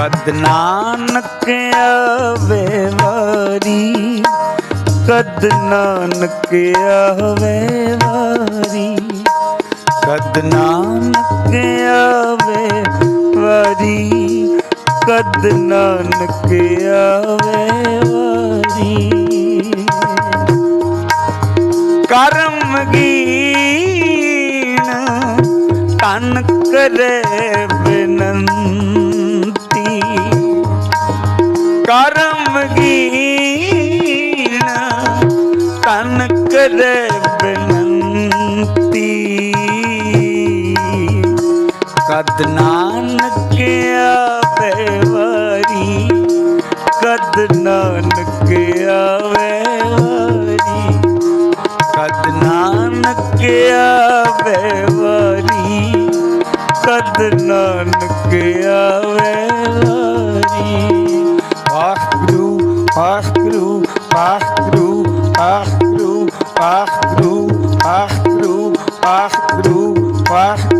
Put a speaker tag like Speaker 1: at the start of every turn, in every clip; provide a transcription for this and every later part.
Speaker 1: ਕਦ ਨਾਨਕ ਆਵੇ ਵਾਰੀ ਕਦ ਨਾਨਕ ਆਵੇ ਵਾਰੀ ਕਦ ਨਾਨਕ ਆਵੇ ਵਾਰੀ ਕਦ ਨਾਨਕ ਆਵੇ ਵਾਰੀ। ਕਰਮ ਗੀਣ ਤਨ ਕਰੇ ਕਦ ਨਾਨਕ ਆਵੇ ਵਾਰੀ ਕਦ ਨਾਨਕ ਆਵੇ ਵਾਰੀ ਕਦ ਨਾਨਕ ਆਵੇ ਵਾਰੀ ਕਦ ਨਾਨਕ ਆਵੇ ਵਾਰੀ। Waheguru Waheguru Waheguru Waheguru Waheguru Waheguru Waheguru.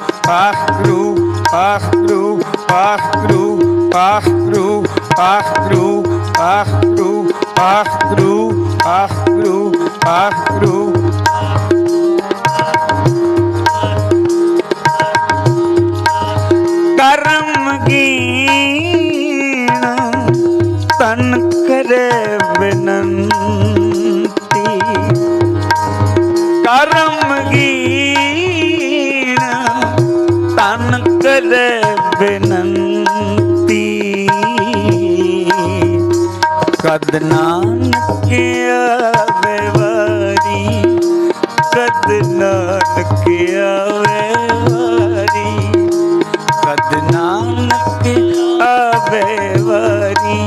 Speaker 1: pass through, pass through, pass through, pass through, pass through, pass through, pass through, pass through, pass through. ਕਦ ਨਾਨਕਿਆ ਵੇਵਾਰੀ ਕਦ ਨਾਨਕਿਆ ਵੇਵਾਰੀ ਕਦ ਨਾਨਕਿਆ ਵੇਵਾਰੀ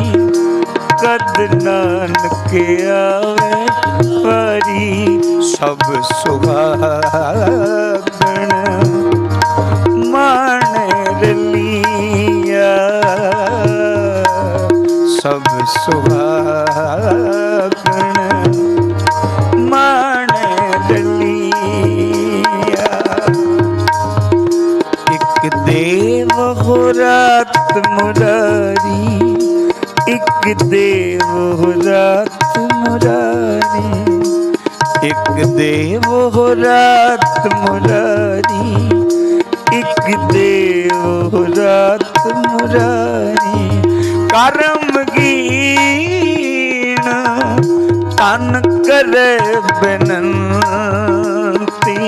Speaker 1: ਕਦ ਨਾਨਕਿਆ ਵੇਵਾਰੀ ਸਭ ਸੁਹਾਗਣ ਮਾਣ ਰਲੀਆ। ਸਭ ਸੁਹਾ ਇੱਕ ਦੇਵ ਹੋ ਰਾਤ ਮੁਰਾਰੀ ਇੱਕ ਦੇਵ ਹੋ ਰਾਤ ਮੁਰਾਰੀ ਇੱਕ ਦੇਵ ਹੋ ਰਾਤ ਮੁਰਾਰੀ ਕਰਮ ਗੀਣ ਤਨ ਕਰੇ ਬਿਨੰਤੀ।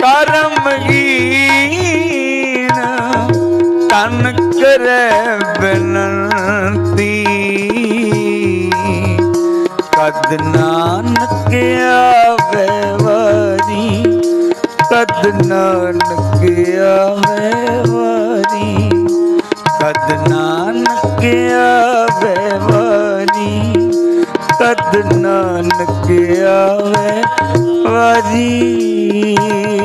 Speaker 1: ਕਰਮ ਗੀਣ ਤਨ ਕਰੇ ਬਿਨੰਤੀ। ਜਗ ਨਾਨਕ ਆਵੇ ਵਰੀ ਕਦ ਨਾਨਕ ਆਵੇ ਵਾਰੀ ਕਦ ਨਾਨਕ ਆਵੇ ਵਰੀ ਕਦ ਨਾਨਕ ਆਵੇ ਵਾਰੀ।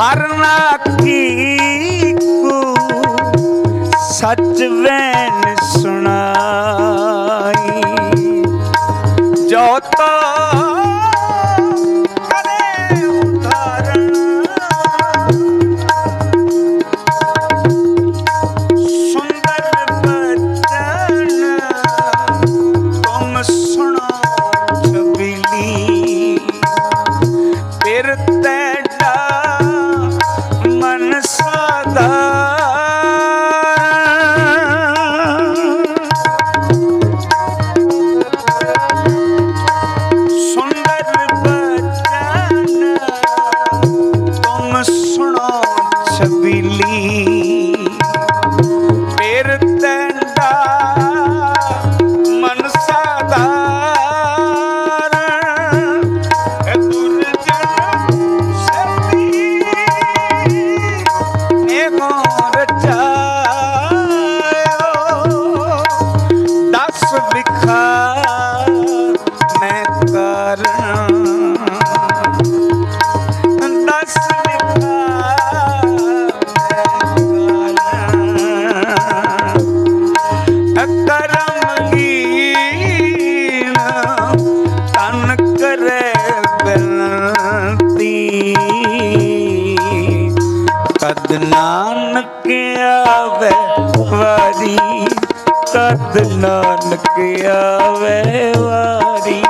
Speaker 1: ਹਰ ਕੀ ਕੂ ਸੱਚ ਵੇ ਆਵੇ ਵਾਰੀ।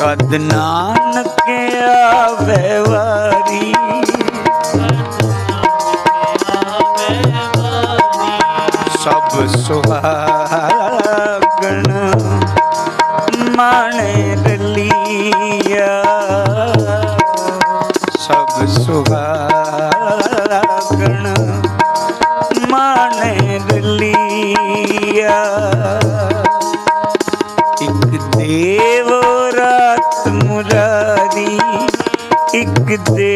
Speaker 1: ਕਦ ਨਾਨਕ ਆਵੇ ਵਾਰੀ। ਸਭ ਸੁਹਾ big deal.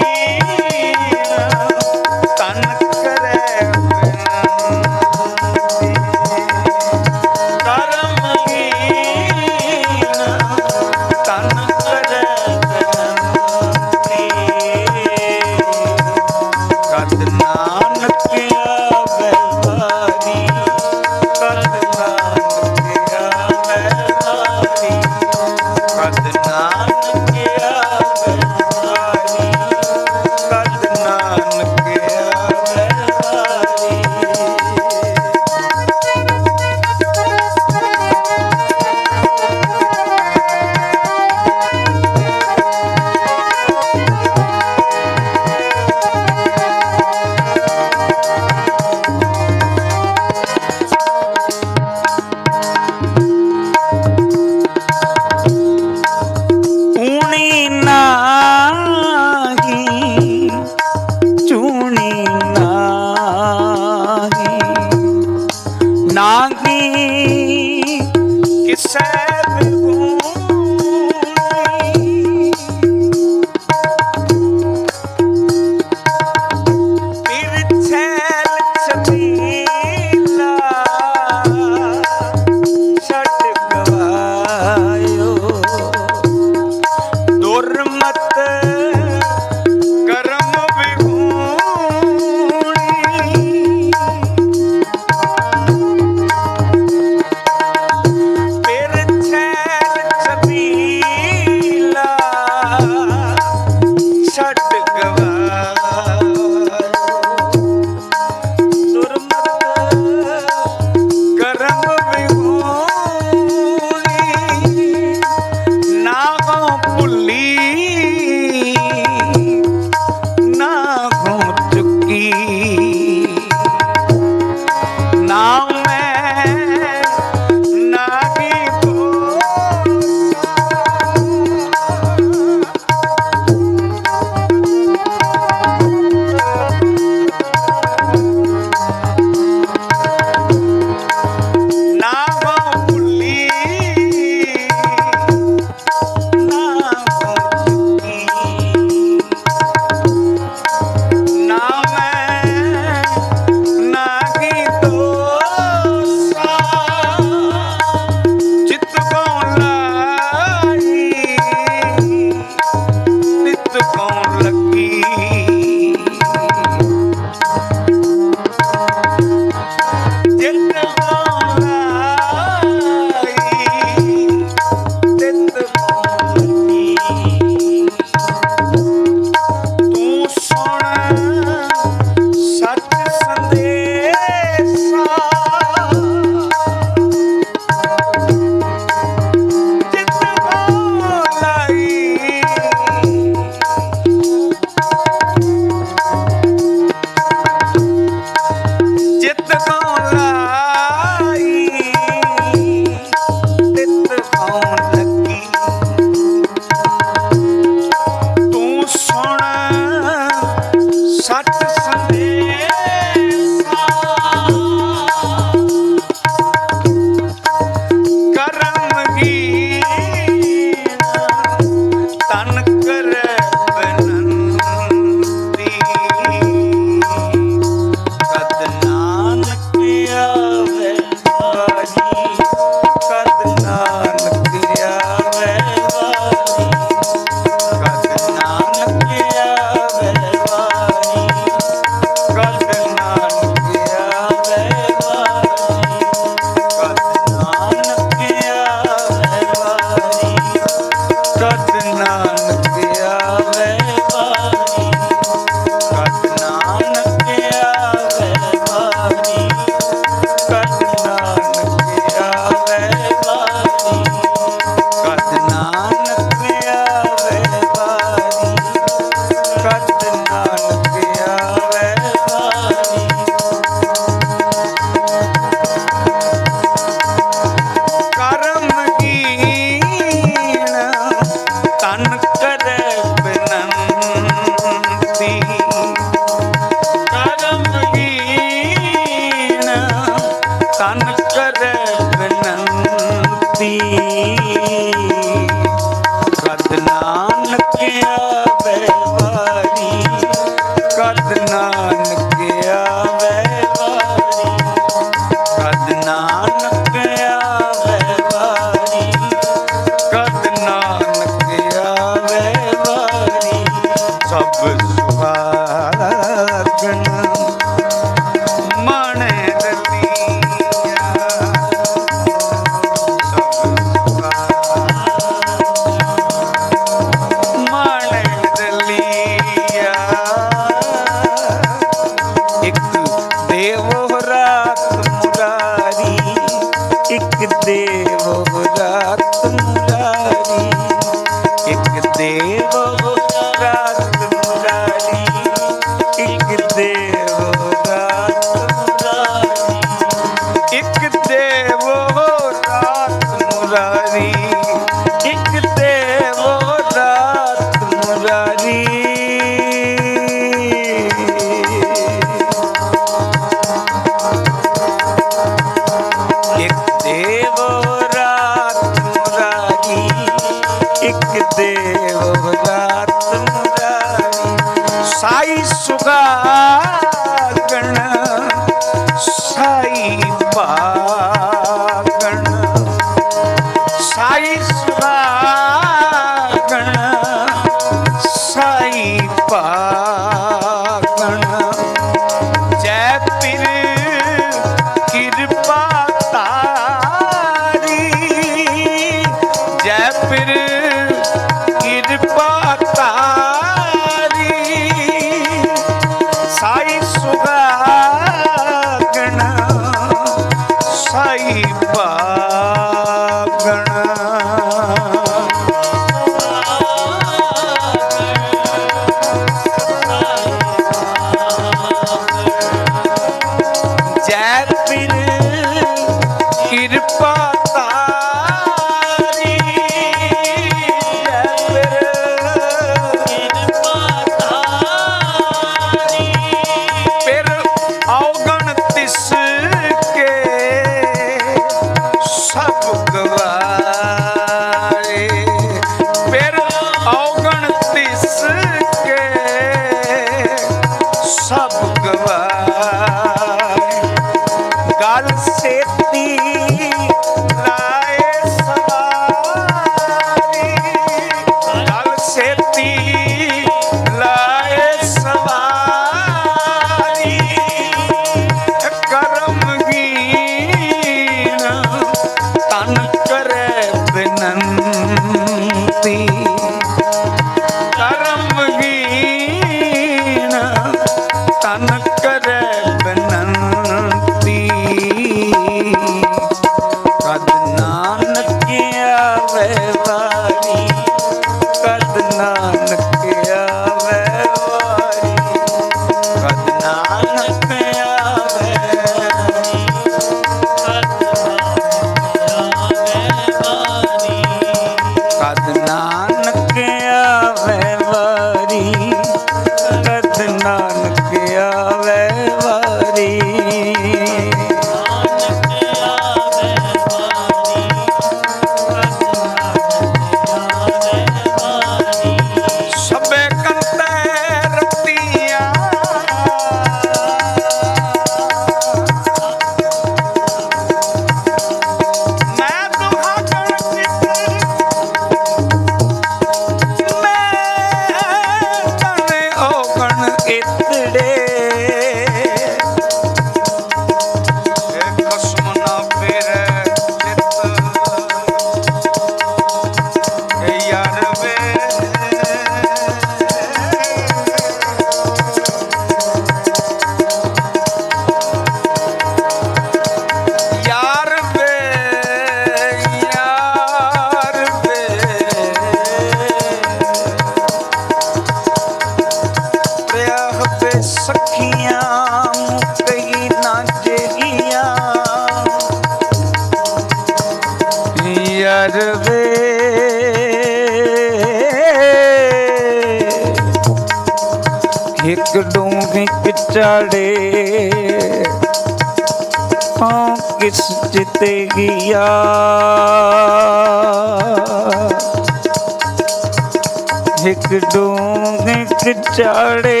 Speaker 1: ਹਿਕ ਡੂੰਗ ਇੱਕ ਚਾੜੇ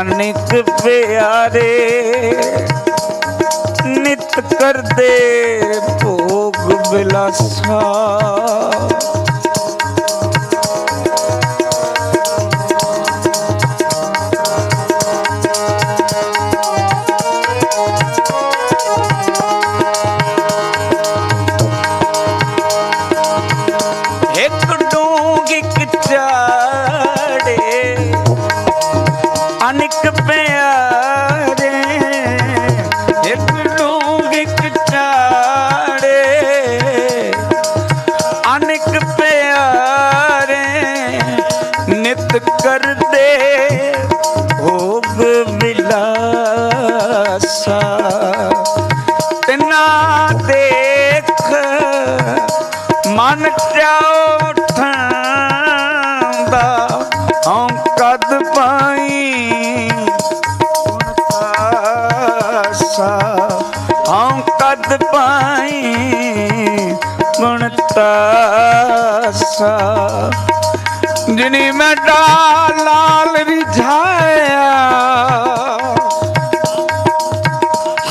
Speaker 1: ਅਨਿਕ ਪਿਆਰੇ ਨਿਤ ਕਰਦੇ ਭੋਗ ਬਿਲਾਸਾ। हक पे आ ਅਗਨੀ ਮੈਂ ਲਾਲ ਰਿਝਾਇਆ।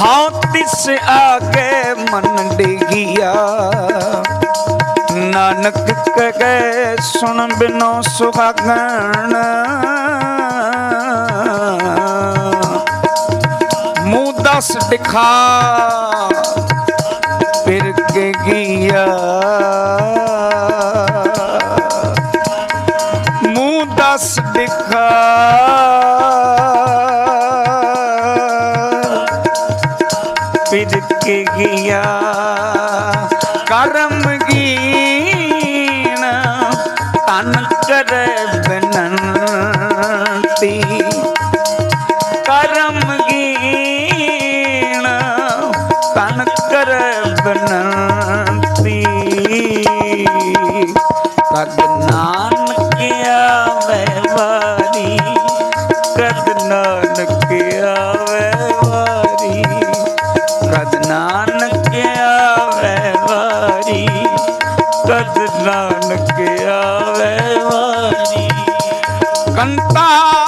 Speaker 1: ਹਾਂ, ਤਿਸ ਆਗੇ ਮਨ ਡਿਗਿਆ। ਨਾਨਕ ਕਹੇ, ਸੁਣ ਬਿਨੋ ਸੁਹਾਗਣ। ਮੂੰਹ ਦਸ ਦਿਖਾ। 甘达。